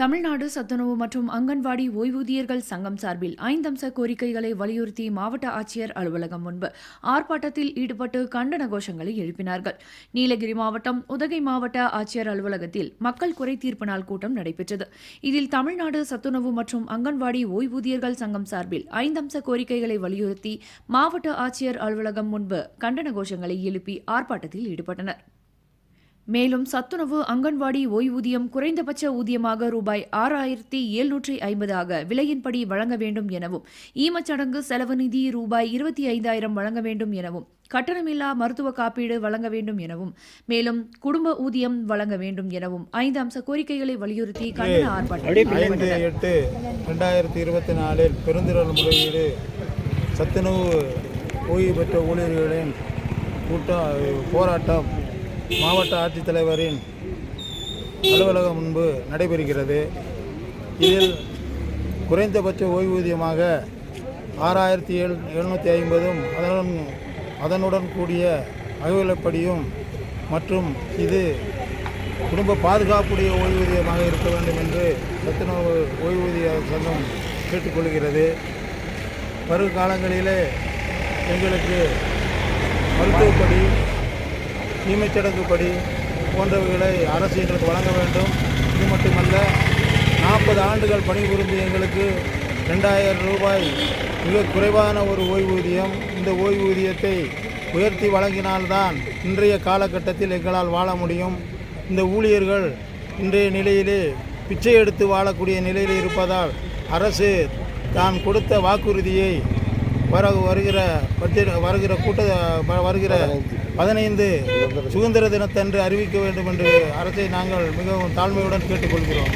தமிழ்நாடு சத்துணவு மற்றும் அங்கன்வாடி ஓய்வூதியர்கள் சங்கம் சார்பில் ஐந்தம்ச கோரிக்கைகளை வலியுறுத்தி மாவட்ட ஆட்சியர் அலுவலகம் முன்பு ஆர்ப்பாட்டத்தில் ஈடுபட்டு கண்டன கோஷங்களை எழுப்பினார்கள். நீலகிரி மாவட்டம் உதகை மாவட்ட ஆட்சியர் அலுவலகத்தில் மக்கள் குறை தீர்ப்பு நாள் கூட்டம் நடைபெற்றது. இதில் தமிழ்நாடு சத்துணவு மற்றும் அங்கன்வாடி ஓய்வூதியர்கள் சங்கம் சார்பில் ஐந்தம்ச கோரிக்கைகளை வலியுறுத்தி மாவட்ட ஆட்சியர் அலுவலகம் முன்பு கண்டன கோஷங்களை எழுப்பி ஆர்ப்பாட்டத்தில் ஈடுபட்டனர். மேலும் சத்துணவு அங்கன்வாடி ஓய்வூதியம் குறைந்தபட்ச ஊதியமாக ரூபாய் ஆறாயிரத்தி எழுநூற்றி ஐம்பதாக விலையின்படி வழங்க வேண்டும் எனவும் ஈமச்சடங்கு செலவு நிதி ரூபாய் இருபத்தி ஐந்தாயிரம் வழங்க வேண்டும் எனவும் கட்டணமில்லா மருத்துவ காப்பீடு வழங்க வேண்டும் எனவும் மேலும் குடும்ப ஊதியம் வழங்க வேண்டும் எனவும் ஐந்து அம்ச கோரிக்கைகளை வலியுறுத்தி கண்டன ஆர்ப்பாட்டம் எட்டு ரெண்டாயிரத்தி இருபத்தி நாலில் பெருந்திரள் முறையீடு சத்துணவு ஓய்வு பெற்ற ஊழியர்களின் கூட்டம் போராட்டம் மாவட்ட ஆட்சித்தலைவரின் அலுவலகம் முன்பு நடைபெறுகிறது. இதில் குறைந்தபட்ச ஓய்வூதியமாக ஆறாயிரத்தி எழு எழுநூற்றி ஐம்பதும் அதனுடன் அதனுடன் கூடிய அகவிலப்படியும் மற்றும் இது குடும்ப பாதுகாப்புடைய ஓய்வூதியமாக இருக்க வேண்டும் என்று சத்துணவு ஓய்வூதிய சங்கம் கேட்டுக்கொள்கிறது. வரும் காலங்களிலே எங்களுக்கு மருத்துவப்படி ஈமைச்சடங்குப்படி போன்றவைகளை அரசு எங்களுக்கு வழங்க வேண்டும். இது மட்டுமல்ல நாற்பது ஆண்டுகள் பணிபுரிந்து எங்களுக்கு ரெண்டாயிரம் ரூபாய் மிக குறைவான ஒரு ஓய்வூதியம். இந்த ஓய்வூதியத்தை உயர்த்தி வழங்கினால்தான் இன்றைய காலகட்டத்தில் எங்களால் வாழ முடியும். இந்த ஊழியர்கள் இன்றைய நிலையிலே பிச்சை எடுத்து வாழக்கூடிய நிலையில் இருப்பதால் அரசு தான் கொடுத்த வாக்குறுதியை வர வருகிற பட்ஜெட் வருகிற கூட்ட வருகிற பதினைந்து சுதந்திர தினத்தன்று அறிவிக்க வேண்டும் என்று அரசை நாங்கள் மிகவும் தாழ்மையுடன் கேட்டுக்கொள்கிறோம்.